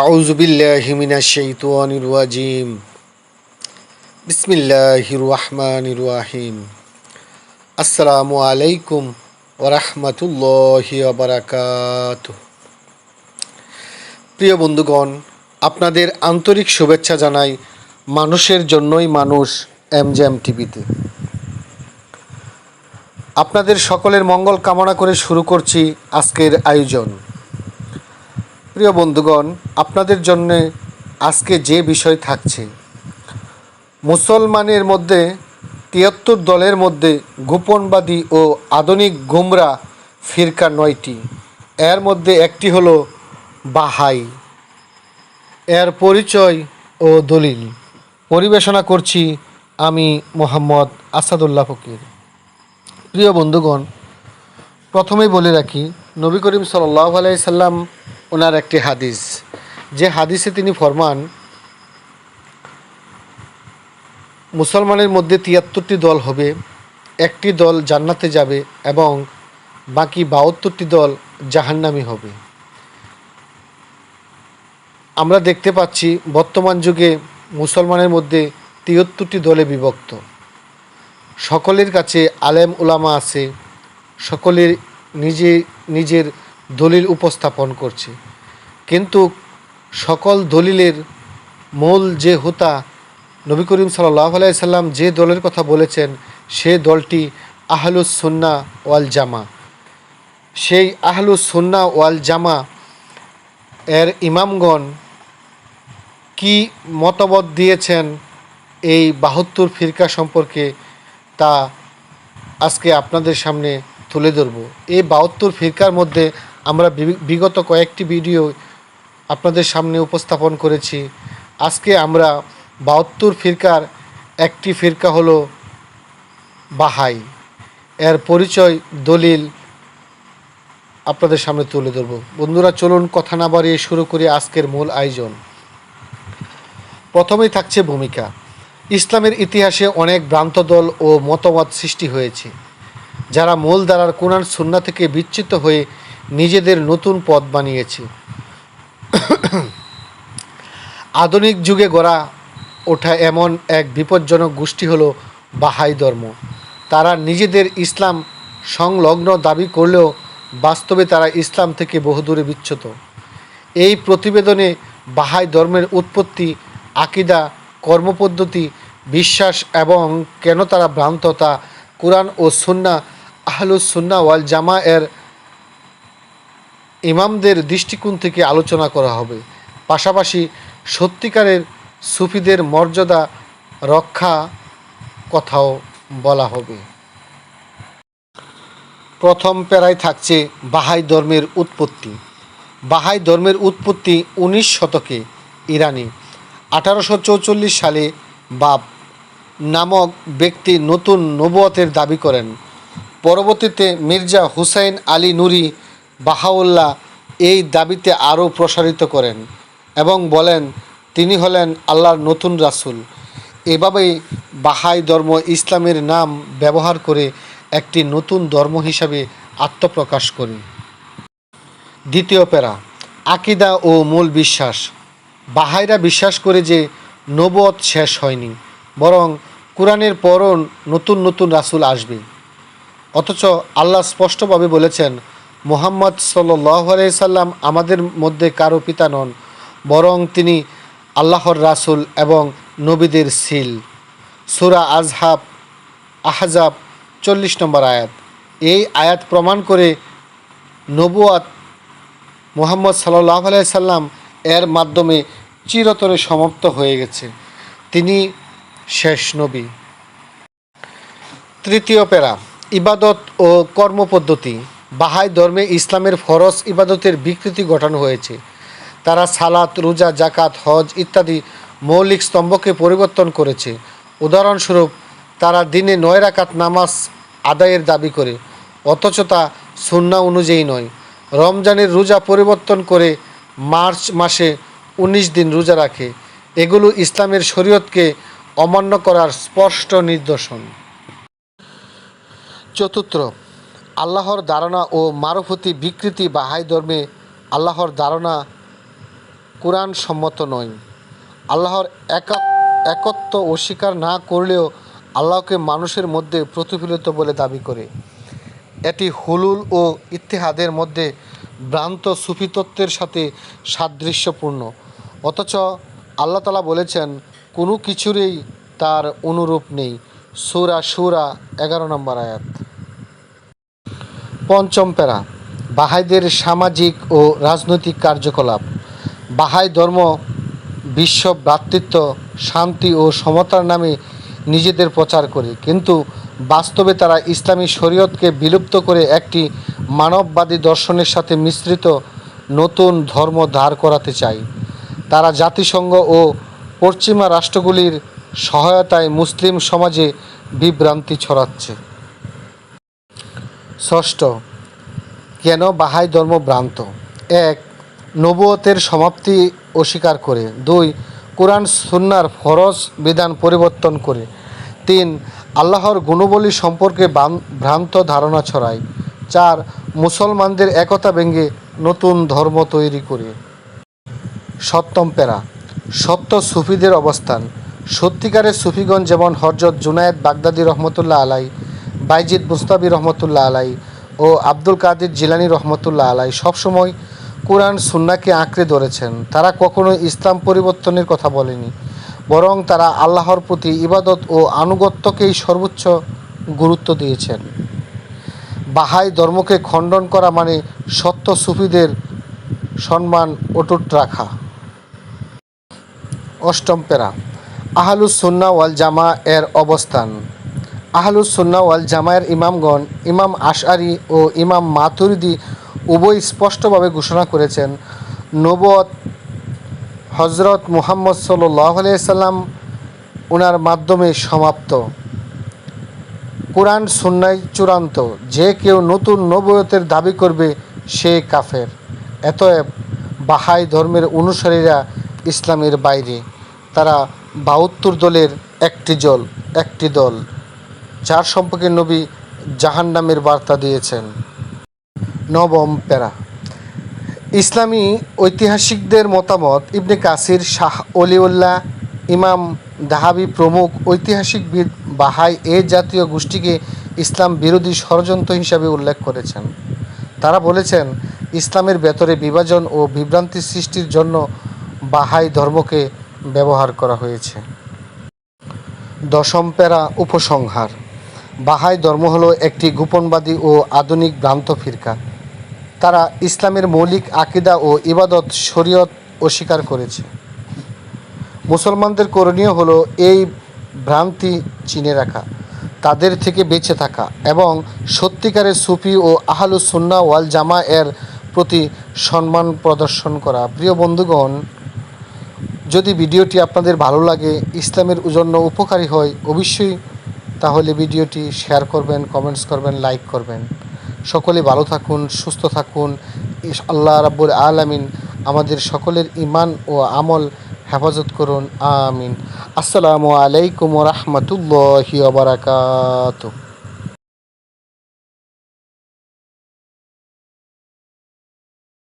আউজুবিল্লাহিমিনাশাইতুয়ানিরাজিম বিসমিল্লাহির রহমানির রাহিম। আসসালামু আলাইকুম ওরহমতুল্লাহি বারাকাত প্রিয় বন্ধুগণ, আপনাদের আন্তরিক শুভেচ্ছা জানাই মানুষের জন্যই মানুষ এম জে এম টিভিতে। আপনাদের সকলের মঙ্গল কামনা করে শুরু করছি আজকের আয়োজন। প্রিয় বন্ধুগণ, আপনাদের জন্য আজকে যে বিষয় থাকছে, মুসলমানের মধ্যে, তিয়াত্তর দলের মধ্যে গোপনবাদী ও আধুনিক গুমরা ফিরকা নয়টি। এর মধ্যে একটি হলো বাহাই। এর পরিচয় ও দলিল পরিবেশনা করছি আমি মোহাম্মদ আসাদুল্লাহ ফকির। প্রিয় বন্ধুগণ, প্রথমেই বলে রাখি, নবী করিম সাল্লাহ আলাইসাল্লাম ওনার একটি হাদিস। যে হাদিসে তিনি ফরমান, মুসলমানের মধ্যে তিয়াত্তরটি দল হবে, একটি দল জান্নাতে যাবে এবং বাকি বাহাত্তরটি দল জাহান্নামি হবে। আমরা দেখতে পাচ্ছি বর্তমান যুগে মুসলমানের মধ্যে তিয়াত্তরটি দলে বিভক্ত। সকলের কাছে আলেম উলামা আছে, সকলের নিজে, নিজের দলিল উপস্থাপন করছে। কিন্তু সকল দলিলের মূল যে হোতা নবী করিম সাল্লাহ আলাইসাল্লাম যে দলের কথা বলেছেন, সে দলটি আহলুস সুন্না ওয়াল জামা। সেই আহলুস সুন্না ওয়াল জামা এর ইমামগণ কি মতবত দিয়েছেন এই বাহাত্তর ফিরকা সম্পর্কে তা আজকে আপনাদের সামনে তুলে ধরব। এই বাহাত্তর ফিরকার মধ্যে আমরা বিগত কয়েকটি ভিডিও আপনাদের সামনে উপস্থাপন করেছি। আজকে আমরা বাহাত্তর ফিরকার, একটি ফিরকা হলো বাহাই। এর পরিচয়, দলিল আপনাদের সামনে তুলে ধরব। বন্ধুরা, চলুন কথা না বাড়িয়ে শুরু করি আজকের মূল আয়োজন। প্রথমেই থাকছে ভূমিকা। ইসলামের ইতিহাসে অনেক ভ্রান্ত দল ও মতবাদ সৃষ্টি হয়েছে। যারা মূল দ্বারার কোরআন, সুন্না থেকে বিচ্যুত হয়ে নিজেদের নতুন পথ বানিয়েছে। আধুনিক যুগে গড়া ওঠা এমন এক বিপজ্জনক গোষ্ঠী হলো বাহাই ধর্ম। তারা নিজেদের ইসলাম সংলগ্ন দাবি করলেও বাস্তবে তারা ইসলাম থেকে বহুদূরে বিচ্যুত। এই প্রতিবেদনে বাহাই ধর্মের উৎপত্তি, আকিদা, কর্মপদ্ধতি, বিশ্বাস এবং কেন তারা ভ্রান্ত তা কোরআন ও সুন্না আহলুস সুন্না ওয়াল জামা এর ইমামদের দৃষ্টিকোণ থেকে আলোচনা করা হবে। পাশাপাশি সত্যিকারের সুফিদের মর্যাদা রক্ষা কথাও বলা হবে। প্রথম প্যারায় থাকছে বাহাই ধর্মের উৎপত্তি। বাহাই ধর্মের উৎপত্তি উনিশ শতকে ইরানি। আঠারোশো চৌচল্লিশ সালে বাব নামক ব্যক্তি নতুন নবুয়তের দাবি করেন। পরবর্তীতে মির্জা হুসাইন আলী নুরি বাহাউল্লাহ এই দাবিতে আরও প্রসারিত করেন এবং বলেন, তিনি হলেন আল্লাহর নতুন রাসূল। এভাবেই বাহাই ধর্ম ইসলামের নাম ব্যবহার করে একটি নতুন ধর্ম হিসাবে আত্মপ্রকাশ করে। দ্বিতীয় প্যারা, আকিদা ও মূল বিশ্বাস। বাহাইরা বিশ্বাস করে যে নবত শেষ হয়নি, বরং কোরআনের পরও নতুন নতুন রাসূল আসবে। অথচ আল্লাহ স্পষ্টভাবে বলেছেন মোহাম্মদ সাল্লাহ সাল্লাম আমাদের মধ্যে কারও পিতা নন, বরং তিনি আল্লাহর রাসূল এবং নবীদের সিল। সুরা আজহাব আহজাব, চল্লিশ নম্বর আয়াত। এই আয়াত প্রমাণ করে নবুয়াত মোহাম্মদ সাল্লাহ সাল্লাম এর মাধ্যমে চিরতরে সমাপ্ত হয়ে গেছে। তিনি শেষ নবী। তৃতীয় প্যারা, ইবাদত ও কর্মপদ্ধতি। বাহাই ধর্মে ইসলামের ফরজ ইবাদতের বিকৃতি ঘটানো হয়েছে। তারা সালাত, রোজা জাকাত হজ ইত্যাদি মৌলিক স্তম্ভকে পরিবর্তন করেছে। উদাহরণস্বরূপ, তারা দিনে নয় রাকাত নামাজ আদায়ের দাবি করে, অথচ তা সুন্না অনুযায়ী নয়। রমজানের রোজা পরিবর্তন করে মার্চ মাসে উনিশ দিন রোজা রাখে। এগুলো ইসলামের শরীয়তকে অমান্য করার স্পষ্ট নিদর্শন। চতুর্থ আল্লাহর ধারণা ও মারফতি বিকৃতি বাহাই ধর্মে আল্লাহর ধারণা কোরআন সম্মত নয়। আল্লাহর একক, একত্ব অস্বীকার না করলেও আল্লাহকে মানুষের মধ্যে প্রতিফলিত বলে দাবি করে। এটি হুলুল ও ইতিহাদের মধ্যে ভ্রান্ত সুফি তত্ত্বের সাথে সাদৃশ্যপূর্ণ। অথচ আল্লাহ তালা বলেছেন, কোনো কিছুরই তার অনুরূপ নেই। সুরা সুরা এগারো নম্বর আয়াত। পঞ্চম প্যারা, বাহাইদের সামাজিক ও রাজনৈতিক কার্যকলাপ। বাহাই ধর্ম, বিশ্ব ভ্রাতৃত্ব, শান্তি ও সমতার নামে নিজেদের প্রচার করে। কিন্তু বাস্তবে তারা ইসলামী শরীয়তকে বিলুপ্ত করে একটি মানববাদী দর্শনের সাথে মিশ্রিত নতুন ধর্ম ধার করাতে চায়। তারা জাতিসংঘ ও পশ্চিমা রাষ্ট্রগুলির সহায়তায় মুসলিম সমাজে বিভ্রান্তি ছড়াচ্ছে। ষষ্ঠ, কেন বাহাই ধর্ম ভ্রান্ত? এক নবুয়তের সমাপ্তি অস্বীকার করে। দুই, কোরআন সুন্নার ফরজ বিধান পরিবর্তন করে। তিন, আল্লাহর গুণবলী সম্পর্কে ভ্রান্ত ধারণা ছড়ায়। চার, মুসলমানদের একতা ভেঙে নতুন ধর্ম তৈরি করে। সপ্তম প্যারা, সত্য সুফিদের অবস্থান। সত্যিকারের সুফিগণ যেমন হরজত জুনায়েদ বাগদাদি রহমতুল্লাহ আলাই বাইজিদ মুস্তাবি রহমতুল্লাহ আলাই ও আব্দুল কাদির জিলানি রহমতুল্লাহ আলাই সবসময় কোরআন সুন্নাকে আঁকড়ে ধরেছেন। তারা কখনো ইসলাম পরিবর্তনের কথা বলেনি, বরং তারা আল্লাহর প্রতি ইবাদত ও আনুগত্যকেই সর্বোচ্চ গুরুত্ব দিয়েছেন। বাহাই ধর্মকে খণ্ডন করা মানে সত্য সুফিদের সম্মান অটুট রাখা। অষ্টম পেরা আহলুস সুন্না ওয়াল জামা এর অবস্থান। আহলুস সুন্না ওয়াল জামায়ের ইমামগণ, ইমাম আশআরি ও ইমাম মাতুরিদি উভয় স্পষ্টভাবে ঘোষণা করেছেন নবত হজরত মুহাম্মদ সাল্লাহ সাল্লাম ওনার মাধ্যমে সমাপ্ত। কোরআন সুন্নায় চূড়ান্ত, যে কেউ নতুন নবয়তের দাবি করবে সে কাফের। এতএব বাহাই ধর্মের অনুসারীরা ইসলামের বাইরে, তারা বাহাত্তর দলের একটি জল, একটি দল। যার সম্পর্কে নবী জাহান্নামের বার্তা দিয়েছেন। নবম প্যারা। ইসলামী ঐতিহাসিকদের মতামত, ইবনে কাসির, শাহ অলিউল্লাহ, ইমাম দাহাবি প্রমুখ ঐতিহাসিকবিদ বাহাই এ জাতীয় গোষ্ঠীকে ইসলাম বিরোধী ষড়যন্ত্র হিসাবে উল্লেখ করেছেন। তারা বলেছেন, ইসলামের ভেতরে বিভাজন ও বিভ্রান্তি সৃষ্টির জন্য বাহাই ধর্মকে ব্যবহার করা হয়েছে। দশম প্যারা, উপসংহার। বাহাই ধর্ম হলো একটি গোপনবাদী ও আধুনিক ভ্রান্ত ফিরকা। তারা ইসলামের মৌলিক আকিদা ও ইবাদত শরীয়ত অস্বীকার করেছে। মুসলমানদের করণীয় হলো এই ভ্রান্তি চিনে রাখা, তাদের থেকে বেঁচে থাকা এবং সত্যিকারের সুফি ও আহলু সুন্না ওয়াল জামা এর প্রতি সম্মান প্রদর্শন করা। প্রিয় বন্ধুগণ, যদি ভিডিওটি আপনাদের ভালো লাগে, ইসলামের জন্য উপকারী হয়, অবশ্যই তাহলে ভিডিওটি শেয়ার করবেন কমেন্টস করবেন লাইক করবেন। সকলে ভালো থাকুন, সুস্থ থাকুন। আল্লাহ রাব্বুল আলামিন আমাদের সকলের ইমান ও আমল হেফাজত করুন। আমিন। আসসালামু আলাইকুম রহমতুল্লাহ বারাকাতুহ।